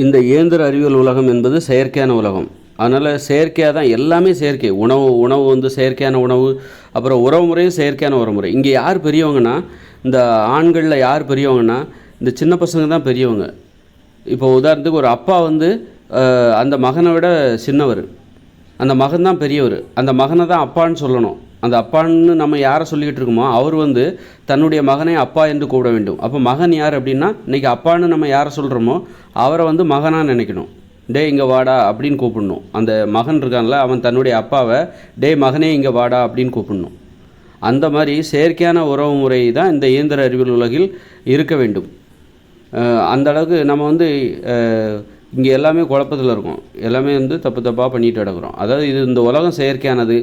இந்த இயந்திர அறிவியல் உலகம் என்பது செயற்கையான உலகம். அதனால் செயற்கையாக தான் எல்லாமே செயற்கை. உணவு உணவு வந்து செயற்கையான உணவு அப்புறம் உறவுமுறையும் செயற்கையான உறவுமுறை இங்கே யார் பெரியவங்கன்னா இந்த ஆண்களில் யார் பெரியவங்கன்னா இந்த சின்ன பசங்க தான் பெரியவங்க. இப்போ உதாரணத்துக்கு ஒரு அப்பா வந்து அந்த மகனை விட சின்னவர். அந்த மகன் தான் பெரியவர். அந்த மகனை தான் அப்பான்னு சொல்லணும். அந்த அப்பான்னு நம்ம யாரை சொல்லிக்கிட்டு இருக்கோமோ அவர் வந்து தன்னுடைய மகனை அப்பா என்று கூப்பிட வேண்டும். அப்போ மகன் யார் அப்படின்னா இன்றைக்கி அப்பான்னு நம்ம யாரை சொல்கிறோமோ அவரை வந்து மகனாக நினைக்கணும். டேய் இங்கே வாடா அப்படின்னு கூப்பிடணும். அந்த மகன் இருக்கான்ல அவன் தன்னுடைய அப்பாவை டேய் மகனே இங்கே வாடா அப்படின்னு கூப்பிடணும். அந்த மாதிரி செயற்கையான உறவு முறை தான் இந்த இயந்திர அறிவியல் உலகில் இருக்க வேண்டும். அந்த அளவுக்கு நம்ம வந்து இங்கே எல்லாமே குழப்பத்தில் இருக்கோம். எல்லாமே வந்து தப்பு தப்பாக பண்ணிட்டு கிடக்கிறோம் அதாவது இது இந்த உலகம் செயற்கையானது.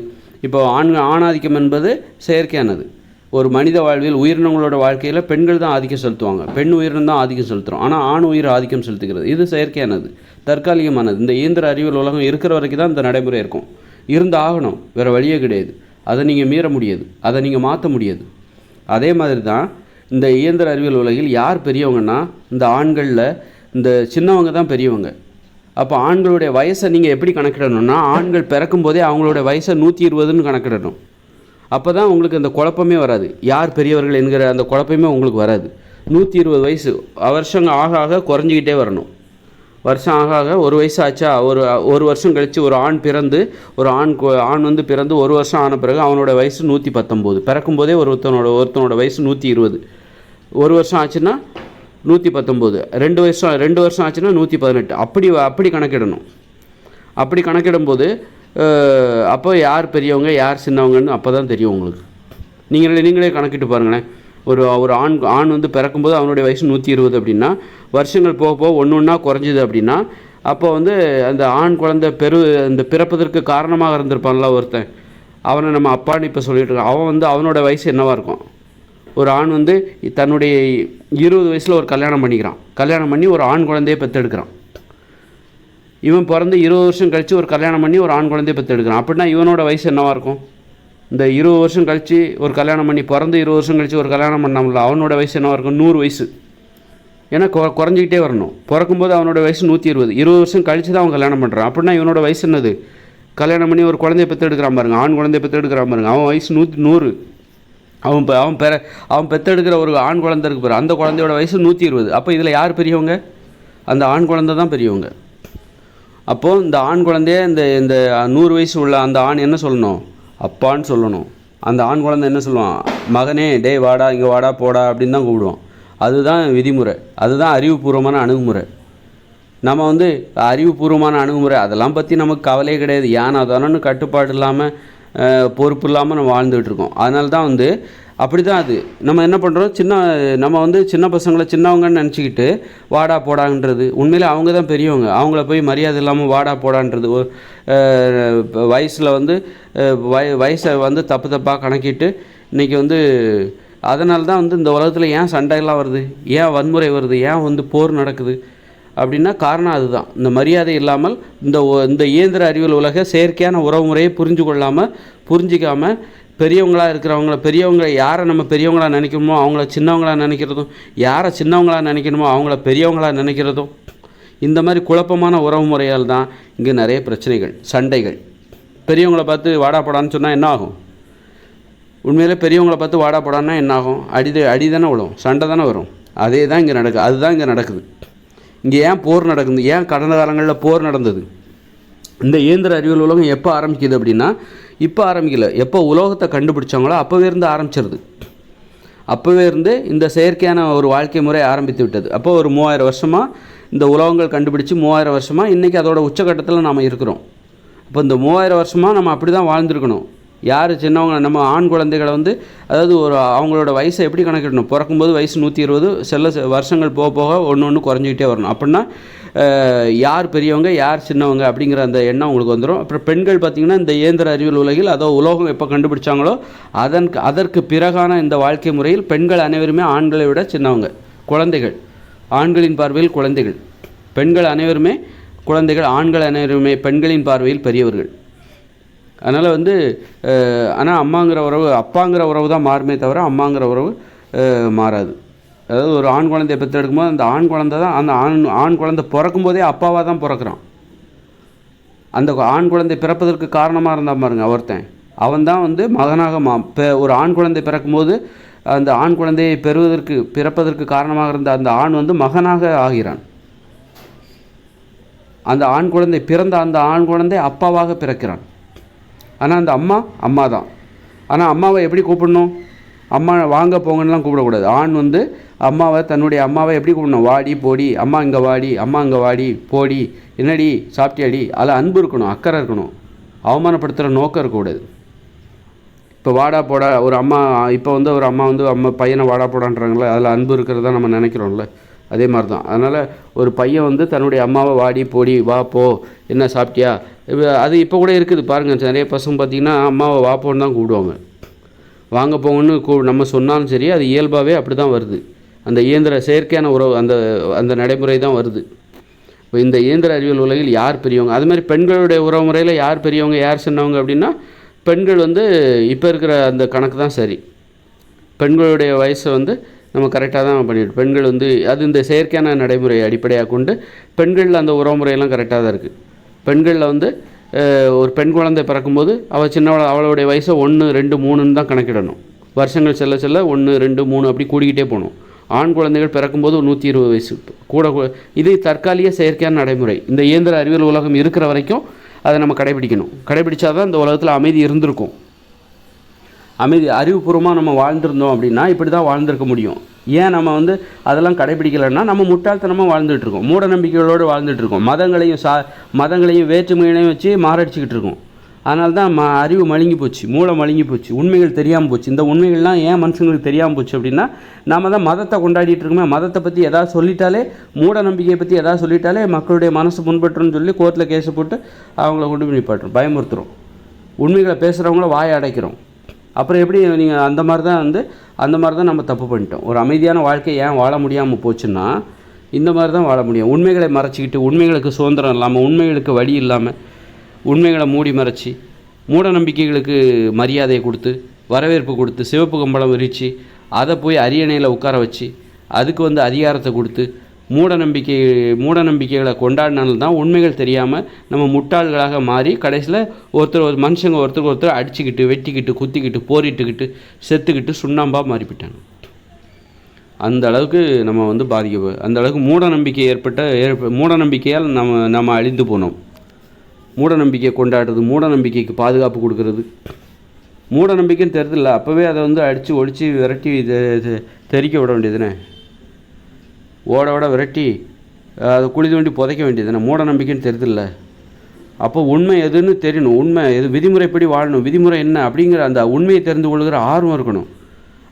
இப்போ ஆண் ஆணாதிக்கம் என்பது செயற்கையானது. ஒரு மனித வாழ்வில் உயிரினங்களோட வாழ்க்கையில் பெண்கள் தான் ஆதிக்கம் செலுத்துவாங்க. பெண் உயிரினம் தான் ஆதிக்கம் செலுத்துகிறோம் ஆனால் ஆண் உயிர் ஆதிக்கம் செலுத்துகிறது. இது செயற்கையானது. தற்காலிகமானது. இந்த இயந்திர அறிவியல் உலகம் இருக்கிற வரைக்கும் தான் இந்த நடைமுறை இருக்கும். இருந்து ஆகணும் வேறு வழியே கிடையாது. அதை நீங்கள் மீற முடியாது. அதை நீங்கள் மாற்ற முடியாது. அதே மாதிரி தான் இந்த இயந்திர அறிவியல் உலகில் யார் பெரியவங்கன்னா இந்த ஆண்களில் இந்த சின்னவங்க தான் பெரியவங்க. அப்போ ஆண்களுடைய வயசை நீங்கள் எப்படி கணக்கிடணும்னா ஆண்கள் பிறக்கும் போதே அவங்களோட வயசை நூற்றி இருபதுன்னு கணக்கிடணும். அப்போ தான் உங்களுக்கு அந்த குழப்பமே வராது. யார் பெரியவர்கள் என்கிற அந்த குழப்பமே உங்களுக்கு வராது. நூற்றி இருபது வயசு வருஷங்க ஆக ஆக குறைஞ்சிக்கிட்டே வரணும். வருஷம் ஆக ஆக ஒரு வயசு ஆச்சா ஒரு ஒரு வருஷம் கழித்து ஒரு ஆண் பிறந்து ஒரு ஆண் ஆண் வந்து பிறந்து ஒரு வருஷம் ஆன பிறகு அவனோட வயசு நூற்றி பத்தொம்போது. பிறக்கும்போதே ஒருத்தனோட ஒருத்தனோட வயசு நூற்றி இருபது. ஒரு வருஷம் ஆச்சுன்னா நூற்றி பத்தொம்போது ரெண்டு வருஷம் ரெண்டு வருஷம் ஆச்சுன்னா நூற்றி பதினெட்டு அப்படி அப்படி கணக்கிடணும். அப்படி கணக்கிடும்போது அப்போ யார் பெரியவங்க யார் சின்னவங்கன்னு அப்போ தான் தெரியும் உங்களுக்கு. நீங்களே நீங்களே கணக்கிட்டு பாருங்களேன். ஒரு ஒரு ஆண் ஆண் வந்து பிறக்கும்போது அவனுடைய வயசு நூற்றி இருபது அப்படின்னா வருஷங்கள் போக போக ஒன்று ஒன்றா குறைஞ்சிது அப்படின்னா அப்போ வந்து அந்த ஆண் குழந்தை பெரு அந்த பிறப்பதற்கு காரணமாக இருந்திருப்பான்ல ஒருத்தன். அவனை நம்ம அப்பான்னு இப்போ சொல்லிட்டு இருக்கோம் அவன் வந்து அவனோட வயசு என்னவாக இருக்கும்? ஒரு ஆண் வந்து தன்னுடைய இருபது வயசில் ஒரு கல்யாணம் பண்ணிக்கிறான். கல்யாணம் பண்ணி ஒரு ஆண் குழந்தையை பெற்றெடுக்கிறான். இவன் பிறந்து இருபது வருஷம் கழித்து ஒரு கல்யாணம் பண்ணி ஒரு ஆண் குழந்தையை பெற்றெடுக்கிறான். அப்படின்னா இவனோட வயசு என்னவாக இருக்கும்? இந்த இருபது வருஷம் கழித்து ஒரு கல்யாணம் பண்ணி பிறந்து இருபது வருஷம் கழித்து ஒரு கல்யாணம் பண்ணாமல அவனோட வயசு என்னவாக இருக்கும்? நூறு வயசு. ஏன்னா கொ- குறைஞ்சிக்கிட்டே வரணும். பிறக்கும்போது அவனோட வயசு நூற்றி இருபது. இருபது வருஷம் கழித்து தான் அவன் கல்யாணம் பண்ணுறான் அப்படின்னா இவனோட வயசு என்னது? கல்யாணம் பண்ணி ஒரு குழந்தைய பெற்றெடுக்கிறான் பாருங்க. ஆண் குழந்தைய பெற்றெடுக்கிறான் பாருங்க. அவன் வயசு நூற்றி நூறு. அவன் இப்போ அவன் பெற அவன் பெற்றெடுக்கிற ஒரு ஆண் குழந்தை இருக்கு பாரு. அந்த குழந்தையோட வயசு நூற்றி இருபது. அப்போ இதில் யார் பெரியவங்க? அந்த ஆண் குழந்தை தான் பெரியவங்க. அப்போது இந்த ஆண் குழந்தைய இந்த இந்த நூறு வயசு உள்ள அந்த ஆண் என்ன சொல்லணும்? அப்பான்னு சொல்லணும். அந்த ஆண் குழந்தை என்ன சொல்லுவான்? மகனே டேய் வாடா இங்கே வாடா போடா அப்படின்னு தான் கூப்பிடுவான். அதுதான் விதிமுறை. அதுதான் அறிவுபூர்வமான அணுகுமுறை. நம்ம வந்து அறிவுபூர்வமான அணுகுமுறை அதெல்லாம் பற்றி நமக்கு கவலையே கிடையாது. ஏன்னா தானோன்னு கட்டுப்பாடு இல்லாமல் பொறுப்பு இல்லாமல் நம்ம வாழ்ந்துகிட்டு இருக்கோம். அதனால தான் வந்து அப்படி தான் அது. நம்ம என்ன பண்ணுறோம் சின்ன நம்ம வந்து சின்ன பசங்களை சின்னவங்கன்னு நினச்சிக்கிட்டு வாடா போடான்றது உண்மையில் அவங்க தான் பெரியவங்க. அவங்கள போய் மரியாதை இல்லாமல் வாடா போடான்றது வயசில் வந்து வய வயசை வந்து தப்பு தப்பாக கணக்கிட்டு இன்றைக்கி வந்து அதனால தான் வந்து இந்த உலகத்தில் ஏன் சண்டையெல்லாம் வருது? ஏன் வன்முறை வருது? ஏன் வந்து போர் நடக்குது? அப்படின்னா காரணம் அதுதான். இந்த மரியாதை இல்லாமல் இந்த இந்த இயந்திர அறிவியல் உலக செயற்கையான உறவு முறையை புரிஞ்சு கொள்ளாமல் புரிஞ்சிக்காமல் பெரியவங்களாக இருக்கிறவங்கள பெரியவங்க யாரை நம்ம பெரியவங்களாக நினைக்கணுமோ அவங்கள சின்னவங்களாக நினைக்கிறதும் யாரை சின்னவங்களாக நினைக்கணுமோ அவங்கள பெரியவங்களாக நினைக்கிறதும் இந்த மாதிரி குழப்பமான உறவு முறையால் தான் இங்கே நிறைய பிரச்சனைகள் சண்டைகள். பெரியவங்கள பார்த்து வாடா போடான்னு சொன்னால் என்ன ஆகும்? உண்மையிலே பெரியவங்கள பார்த்து வாடா போடான்னா என்ன ஆகும்? அடி அடி தானே விழும் சண்டை தானே வரும். அதே தான் இங்கே நடக்குது அதுதான் இங்கே நடக்குது. இங்கே ஏன் போர் நடக்குது? ஏன் கடந்த காலங்களில் போர் நடந்தது? இந்த இயந்திர அறிவியல் உலகம் எப்போ ஆரம்பிக்குது அப்படின்னா இப்போ ஆரம்பிக்கல. எப்போ உலோகத்தை கண்டுபிடிச்சாங்களோ அப்போவே இருந்து ஆரம்பிச்சிருது. அப்போவே இருந்து இந்த செயற்கையான ஒரு வாழ்க்கை முறை ஆரம்பித்து விட்டது. அப்போ ஒரு மூவாயிரம் வருஷமாக இந்த உலகங்கள் கண்டுபிடிச்சு மூவாயிரம் வருஷமாக இன்றைக்கி அதோட உச்சக்கட்டத்தில் நாம் இருக்கிறோம். அப்போ இந்த மூவாயிரம் வருஷமாக நம்ம அப்படி தான் வாழ்ந்துருக்கணும். யார் சின்னவங்க நம்ம ஆண் குழந்தைகளை வந்து அதாவது ஒரு அவங்களோட வயசை எப்படி கணக்கிடணும்? பிறக்கும்போது வயசு நூற்றி இருபது செல்ல வருஷங்கள் போக போக ஒன்று ஒன்று குறைஞ்சிக்கிட்டே வரணும். அப்படின்னா யார் பெரியவங்க யார் சின்னவங்க அப்படிங்கிற அந்த எண்ணம் உங்களுக்கு வந்துடும் அப்புறம் பெண்கள் பார்த்திங்கன்னா இந்த இயந்திர அறிவியல் உலகில் அதோ உலோகம் எப்போ கண்டுபிடிச்சாங்களோ அதன் அதற்கு பிறகான இந்த வாழ்க்கை முறையில் பெண்கள் அனைவருமே ஆண்களை விட சின்னவங்க குழந்தைகள். ஆண்களின் பார்வையில் குழந்தைகள். பெண்கள் அனைவருமே குழந்தைகள் ஆண்கள் அனைவருமே பெண்களின் பார்வையில் பெரியவர்கள். அதனால் வந்து ஆனால் அம்மாங்கிற உறவு அப்பாங்கிற உறவு தான் மாறுமே தவிர அம்மாங்கிற உறவு மாறாது. அதாவது ஒரு ஆண் குழந்தைய பெற்றெடுக்கும்போது அந்த ஆண் குழந்தை தான் அந்த ஆண் ஆண் குழந்தை பிறக்கும் போதே அப்பாவாக தான் பிறக்கிறான். அந்த ஆண் குழந்தை பிறப்பதற்கு காரணமாக இருந்தால் பாருங்க ஒருத்தன். அவன் தான் வந்து மகனாக மா பெ- ஒரு ஆண் குழந்தை பிறக்கும்போது அந்த ஆண் குழந்தையை பெறுவதற்கு பிறப்பதற்கு காரணமாக இருந்த அந்த ஆண் வந்து மகனாக ஆகிறான். அந்த ஆண் குழந்தை பிறந்த அந்த ஆண் குழந்தை அப்பாவாக பிறக்கிறான். ஆனால் அந்த அம்மா அம்மா தான் ஆனால் அம்மாவை எப்படி கூப்பிடணும்? அம்மா வாங்க போங்கன்னுலாம் கூப்பிடக்கூடாது. ஆண் வந்து அம்மாவை தன்னுடைய அம்மாவை எப்படி கூப்பிடணும்? வாடி போடி அம்மா இங்கே வாடி அம்மா இங்கே வாடி போடி என்னடி சாப்பிட்டியாடி? அதில் அன்பு இருக்கணும் அக்கறை இருக்கணும். அவமானப்படுத்துகிற நோக்கம் இருக்கக்கூடாது. இப்போ வாடா போடா ஒரு அம்மா இப்போ வந்து ஒரு அம்மா வந்து அம்மா பையனை வாடா போடான்றாங்களே அதில் அன்பு இருக்கிறதா நம்ம நினைக்கிறோம்ல. அதே மாதிரி தான் அதனால் ஒரு பையன் வந்து தன்னுடைய அம்மாவை வாடி போடி வா போ என்ன சாப்பிட்டியா? அது இப்போ கூட இருக்குது. பாருங்கள் நிறைய பசங்க பார்த்திங்கன்னா அம்மாவை வா போன்னு தான் கூப்பிடுவாங்க. வாங்க போங்கன்னு கூ நம்ம சொன்னாலும் சரி அது இயல்பாகவே அப்படி தான் வருது. அந்த இயந்திர செயற்கையான உறவு அந்த அந்த நடைமுறை தான் வருது. இப்போ இந்த இயந்திர அறிவியல் உலகில் யார் பெரியவங்க? அது மாதிரி பெண்களுடைய உறவு முறையில் யார் பெரியவங்க யார் சின்னவங்க அப்படின்னா பெண்கள் வந்து இப்போ இருக்கிற அந்த கணக்கு தான் சரி. பெண்களுடைய வயசை வந்து நம்ம கரெக்டாக தான் பண்ணிட்டு பெண்கள் வந்து அது இந்த செயற்கையான நடைமுறையை அடிப்படையாக கொண்டு பெண்களில் அந்த உறவு முறையெல்லாம் கரெக்டாக தான் இருக்குது பெண்களில் வந்து ஒரு பெண் குழந்தை பிறக்கும்போது அவள் சின்னவள அவளுடைய வயசை ஒன்று ரெண்டு மூணுன்னு தான் கணக்கிடணும். வருஷங்கள் செல்ல செல்ல ஒன்று ரெண்டு மூணு அப்படி கூடிக்கிட்டே போகணும். ஆண் குழந்தைகள் பிறக்கும்போது நூற்றி இருபது வயசு. கூட கூட- இது தற்காலிக செயற்கையான நடைமுறை. இந்த இயந்திர அறிவியல் உலகம் இருக்கிற வரைக்கும் அதை நம்ம கடைபிடிக்கணும். கடைபிடிச்சாதான் இந்த உலகத்தில் அமைதி இருந்திருக்கும். அமைதி அறிவுபூர்வமாக நம்ம வாழ்ந்திருந்தோம் அப்படின்னா இப்படி தான் வாழ்ந்திருக்க முடியும். ஏன் நம்ம வந்து அதெல்லாம் கடைபிடிக்கலைன்னா நம்ம முட்டாள்தனமாக வாழ்ந்துட்டுருக்கோம் மூட நம்பிக்கைகளோடு வாழ்ந்துட்டுருக்கோம் மதங்களையும் சா மதங்களையும் வேற்றுமைகளையும் வச்சு மாரடிச்சிக்கிட்டு இருக்கோம். அதனால தான் ம அறிவு மழுங்கி போச்சு மூளை மழுங்கி போச்சு உண்மைகள் தெரியாமல் போச்சு. இந்த உண்மைகள்லாம் ஏன் மனுஷங்களுக்கு தெரியாமல் போச்சு அப்படின்னா நம்ம தான் மதத்தை கொண்டாடிட்டு இருக்கோமே மதத்தை பற்றி எதாவது சொல்லிட்டாலே மூட நம்பிக்கையை பற்றி எதாவது சொல்லிட்டாலே மக்களுடைய மனசு முன்பற்றுன்னு சொல்லி கோர்ட்டில் கேஸை போட்டு அவங்கள கொண்டு போய் நிப்பாட்டுறோம் உண்மைகளை பேசுகிறவங்கள வாயை அடைக்கிறோம். அப்புறம் எப்படி நீங்கள் அந்த மாதிரி தான் வந்து அந்த மாதிரி தான் நம்ம தப்பு பண்ணிட்டோம். ஒரு அமைதியான வாழ்க்கை ஏன் வாழ முடியாமல் போச்சுன்னா இந்த மாதிரி தான் வாழ முடியும். உண்மைகளை மறைச்சிக்கிட்டு உண்மைகளுக்கு சுதந்திரம் இல்லாமல் உண்மைகளுக்கு வழி இல்லாமல் உண்மைகளை மூடி மறைச்சி மூட நம்பிக்கைகளுக்கு மரியாதையை கொடுத்து வரவேற்பு கொடுத்து சிவப்பு கம்பளம் விரித்து அதை போய் அரியணையில் உட்கார வச்சு அதுக்கு வந்து அதிகாரத்தை கொடுத்து மூட நம்பிக்கை மூட நம்பிக்கைகளை தான் உண்மைகள் தெரியாமல் நம்ம முட்டாள்களாக மாறி கடைசியில் ஒருத்தர் ஒரு மனுஷங்க ஒருத்தருக்கு ஒருத்தர் அடிச்சுக்கிட்டு வெட்டிக்கிட்டு குத்திக்கிட்டு போரிட்டுக்கிட்டு செத்துக்கிட்டு சுண்ணாம்பாக மாறிப்பிட்டாங்க அந்த அளவுக்கு நம்ம வந்து பாதிக்க அந்த அளவுக்கு மூட நம்பிக்கை ஏற்பட்ட ஏற்ப மூட நம்பிக்கையால் நம்ம நம்ம அழிந்து போனோம். மூடநம்பிக்கை கொண்டாடுறது மூட நம்பிக்கைக்கு பாதுகாப்பு கொடுக்கறது. மூட நம்பிக்கைன்னு அப்போவே அதை வந்து அடித்து ஒழித்து விரட்டி தெ- தெரிக்க தெறிக்க விட வேண்டியதுனே ஓட ஓட விரட்டி அதை குழி தோண்டி புதைக்க வேண்டியது. மூட நம்பிக்கைன்னு தெரியுதுல்ல அப்போ உண்மை எதுன்னு தெரியணும். உண்மை எது விதிமுறைப்படி வாழணும். விதிமுறை என்ன அப்படிங்கிற அந்த உண்மையை தெரிந்து கொள்கிற ஆர்வம் இருக்கணும்.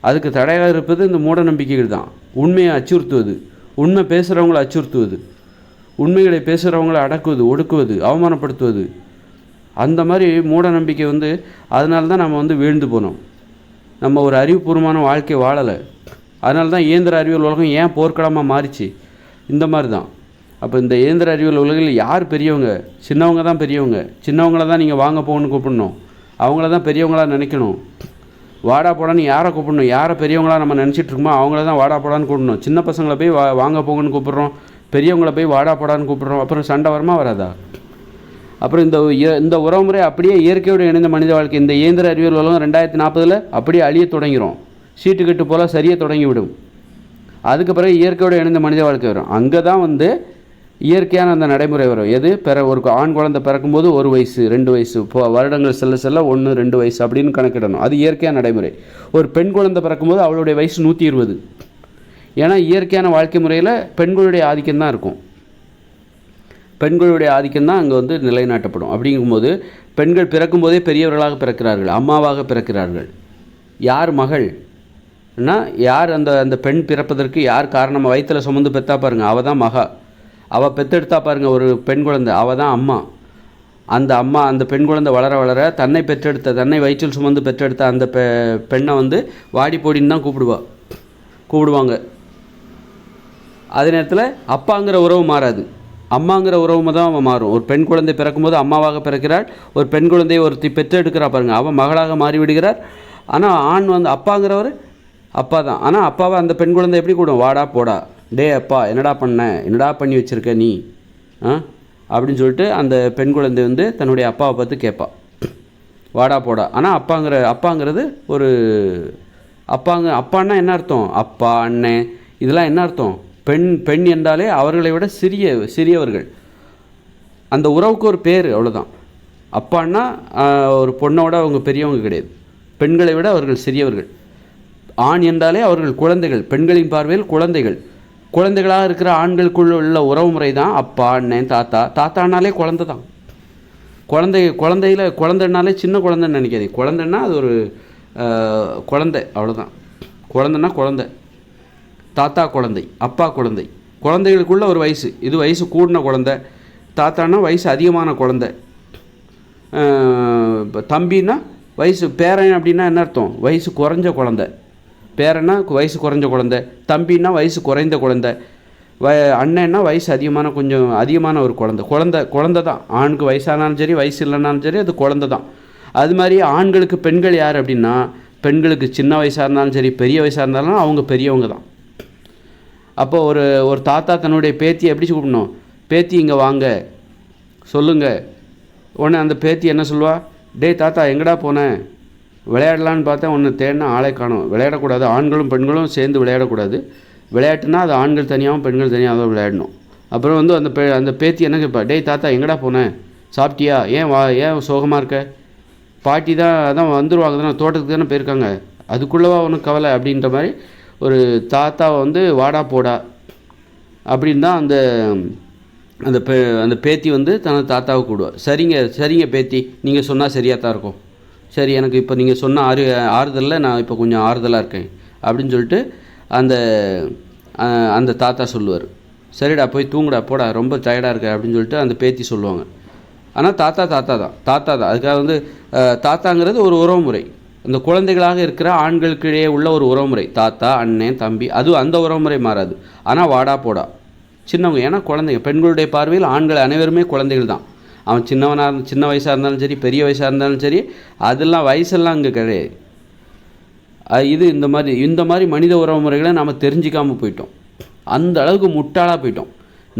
அதுக்கு தடையாக இருப்பது இந்த மூட நம்பிக்கைகள் தான். உண்மையை அச்சுறுத்துவது. உண்மை பேசுகிறவங்கள அச்சுறுத்துவது. உண்மைகளை பேசுகிறவங்கள அடக்குவது ஒடுக்குவது அவமானப்படுத்துவது. அந்த மாதிரி மூட நம்பிக்கை வந்து அதனால தான் நம்ம வந்து வீழ்ந்து போனோம். நம்ம ஒரு அறிவுபூர்வமான வாழ்க்கை வாழலை. அதனால தான் இயந்திர அறிவியல் உலகம் ஏன் போர்க்களமாக மாறிச்சு? இந்த மாதிரி தான் அப்போ இந்த இயந்திர அறிவியல் உலகில் யார் பெரியவங்க? சின்னவங்க தான் பெரியவங்க. சின்னவங்கள தான் நீங்கள் வாங்க போகணும்னு கூப்பிடணும். அவங்கள தான் பெரியவங்களாக நினைக்கணும். வாடா போடான்னு யாரை கூப்பிடணும்? யாரை பெரியவங்களாக நம்ம நினச்சிட்டு இருக்கோமோ அவங்கள தான் வாடா போடான்னு கூப்பிடணும். சின்ன பசங்களை போய் வா வாங்க போங்கன்னு கூப்பிட்றோம். பெரியவங்கள போய் வாடா போடான்னு கூப்பிட்றோம். அப்புறம் சண்டை வரமா வராதா? அப்புறம் இந்த இந்த உறவுமுறை அப்படியே இயற்கையோடு இணைந்த மனித வாழ்க்கை. இந்த இயந்திர அறிவியல் உலகம் ரெண்டாயிரத்தி நாற்பதில் அப்படியே அழிய தொடங்கிறோம். சீட்டு கட்டு சரியாக தொடங்கிவிடும். அதுக்கு பிறகு இயற்கையோடு இணைந்த மனித வாழ்க்கை வரும். அங்கே தான் வந்து இயற்கையான அந்த நடைமுறை வரும். எது? பிற ஒரு ஆண் குழந்தை பிறக்கும்போது ஒரு வயசு ரெண்டு வயசு இப்போ வருடங்கள் செல்ல செல்ல ஒன்று ரெண்டு வயசு அப்படின்னு கணக்கிடணும். அது இயற்கையான நடைமுறை. ஒரு பெண் குழந்தை பிறக்கும்போது அவளுடைய வயசு நூற்றி இருபது. ஏன்னா இயற்கையான வாழ்க்கை முறையில் பெண்களுடைய ஆதிக்கம் தான் இருக்கும். பெண்களுடைய ஆதிக்கம் தான் அங்கே வந்து நிலைநாட்டப்படும். அப்படிங்கும்போது பெண்கள் பிறக்கும்போதே பெரியவர்களாக பிறக்கிறார்கள் அம்மாவாக பிறக்கிறார்கள். யார்? மகள். யார் அந்த அந்த பெண் பிறப்பதற்கு யார் காரணம்? வயிற்றில் சுமந்து பெற்றா பாருங்க அவள் தான் மகா. அவள் பெற்றெடுத்தா பாருங்கள் ஒரு பெண் குழந்தை அவள் தான் அம்மா. அந்த அம்மா அந்த பெண் குழந்தை வளர வளர தன்னை பெற்றெடுத்த தன்னை வயிற்றில் சுமந்து பெற்றெடுத்த அந்த பெ பெண்ணை வந்து வாடி போடின்னு தான் கூப்பிடுவா. கூப்பிடுவாங்க. அதே நேரத்தில் அப்பாங்கிற உறவு மாறாது. அம்மாங்கிற உறவு தான் அவன் மாறும். ஒரு பெண் குழந்தை பிறக்கும்போது அம்மாவாக பிறக்கிறாள் ஒரு பெண் குழந்தையை ஒருத்தி பெற்றெடுக்கிறா பாருங்கள் அவன் மகளாக மாறிவிடுகிறார். ஆனால் ஆண் வந்து அப்பாங்கிறவர் அப்பா தான் ஆனால் அப்பாவை அந்த பெண் குழந்தை எப்படி கூடும்? வாடா போடா. டே அப்பா என்னடா பண்ண? என்னடா பண்ணி வச்சுருக்க நீ? ஆ? அப்படின்னு சொல்லிட்டு அந்த பெண் குழந்தை வந்து தன்னுடைய அப்பாவை பார்த்து கேட்பா. வாடா போடா. ஆனால் அப்பாங்கிற அப்பாங்கிறது ஒரு அப்பாங்க அப்பான்னா என்ன அர்த்தம்? அப்பா அண்ணன் இதெல்லாம் என்ன அர்த்தம்? பெண் பெண் என்றாலே அவர்களை விட சிறிய சிறியவர்கள். அந்த உறவுக்கு ஒரு பேர் அவ்வளோதான் அப்பான்னா ஒரு பொண்ணோட அவங்க பெரியவங்க கிடையாது. பெண்களை விட அவர்கள் சிறியவர்கள். ஆண் என்றாலே அவர்கள் குழந்தைகள் பெண்களின் பார்வையில் குழந்தைகள். குழந்தைகளாக இருக்கிற ஆண்களுக்குள்ள உள்ள உறவுமுறை தான் அப்பா அண்ணன் தாத்தா. தாத்தானாலே குழந்தை தான். குழந்தை குழந்தையில் குழந்தைனாலே சின்ன குழந்தைன்னு நினைக்காது குழந்தைன்னா அது ஒரு குழந்தை அவ்வளோதான் குழந்தைன்னா குழந்தை. தாத்தா குழந்தை அப்பா குழந்தை. குழந்தைகளுக்குள்ள ஒரு வயசு. இது வயசு கூடின குழந்தை. தாத்தான்னா வயசு அதிகமான குழந்தை. இப்போ தம்பின்னா வயசு பேரன் அப்படின்னா என்ன அர்த்தம்? வயசு குறைஞ்ச குழந்தை. பேரன்னா வயசு குறைஞ்ச குழந்தை தம்பின்னா வயசு குறைந்த குழந்தை வ அண்ணன்னா வயசு அதிகமான கொஞ்சம் அதிகமான ஒரு குழந்தை. குழந்தை குழந்தை தான். ஆணுக்கு வயசானாலும் சரி வயசு இல்லைனாலும் சரி அது குழந்தை தான். அது மாதிரி ஆண்களுக்கு பெண்கள் யார் அப்படின்னா பெண்களுக்கு சின்ன வயசாக இருந்தாலும் சரி பெரிய வயசாக இருந்தாலும் அவங்க பெரியவங்க தான். அப்போ ஒரு ஒரு தாத்தா தன்னுடைய பேத்தியை எப்படி கூப்பிடணும்? பேத்தி இங்கே வாங்க. சொல்லுங்கள் உடனே அந்த பேத்தி என்ன சொல்லுவா? டேய் தாத்தா எங்கடா போனேன் விளையாடலான்னு பார்த்தா ஒன்று தேடினா ஆளே காணும். விளையாடக்கூடாது. ஆண்களும் பெண்களும் சேர்ந்து விளையாடக்கூடாது. விளையாட்டுனா அது ஆண்கள் தனியாகவும் பெண்கள் தனியாக தான் விளையாடணும். அப்புறம் வந்து அந்த பே அந்த பேத்தி என்ன கேட்பா டேய் தாத்தா எங்கடா போனேன் சாப்பிட்டியா? ஏன் வா ஏன் சோகமாக இருக்க? பாட்டி தான் அதான் வந்துருவாங்க தானே தோட்டத்துக்கு தானே போயிருக்காங்க. அதுக்குள்ளவா ஒன்றும் கவலை? அப்படின்ற மாதிரி ஒரு தாத்தாவை வந்து வாடா போடா. அப்படின்னு தான் அந்த அந்த பே அந்த பேத்தி வந்து தனது தாத்தாவை கூடுவா. சரிங்க சரிங்க பேத்தி. நீங்கள் சொன்னால் சரியாக தான் இருக்கும். சரி எனக்கு இப்போ நீங்கள் சொன்ன ஆறு ஆறுதலில் நான் இப்போ கொஞ்சம் ஆறுதலாக இருக்கேன். அப்படின்னு சொல்லிட்டு அந்த அந்த தாத்தா சொல்லுவார். சரிடா போய் தூங்குடா போடா ரொம்ப டயர்டாக இருக்க அப்படின்னு சொல்லிட்டு அந்த பேத்தி சொல்லுவாங்க. ஆனால் தாத்தா தாத்தா தான். தாத்தா தான். அதுக்காக வந்து தாத்தாங்கிறது ஒரு உறவுமுறை இந்த குழந்தைகளாக இருக்கிற ஆண்களுக்கு இடையே உள்ள ஒரு உறவுமுறை தாத்தா அண்ணன் தம்பி அது அந்த உறவுமுறை மாறாது. ஆனால் வாடா போடா. சின்னவங்க ஏன்னா குழந்தைங்க. பெண்களுடைய பார்வையில் ஆண்கள் அனைவருமே குழந்தைகள் தான். அவன் சின்னவனாக இருந்தால் சின்ன வயசாக இருந்தாலும் சரி பெரிய வயசாக இருந்தாலும் சரி அதெல்லாம் வயசெல்லாம் அங்கே கிடையாது. இது இந்த மாதிரி இந்த மாதிரி மனித உறவு முறைகளை நாம் தெரிஞ்சிக்காமல் போயிட்டோம். அந்த அளவுக்கு முட்டாளாக போயிட்டோம்.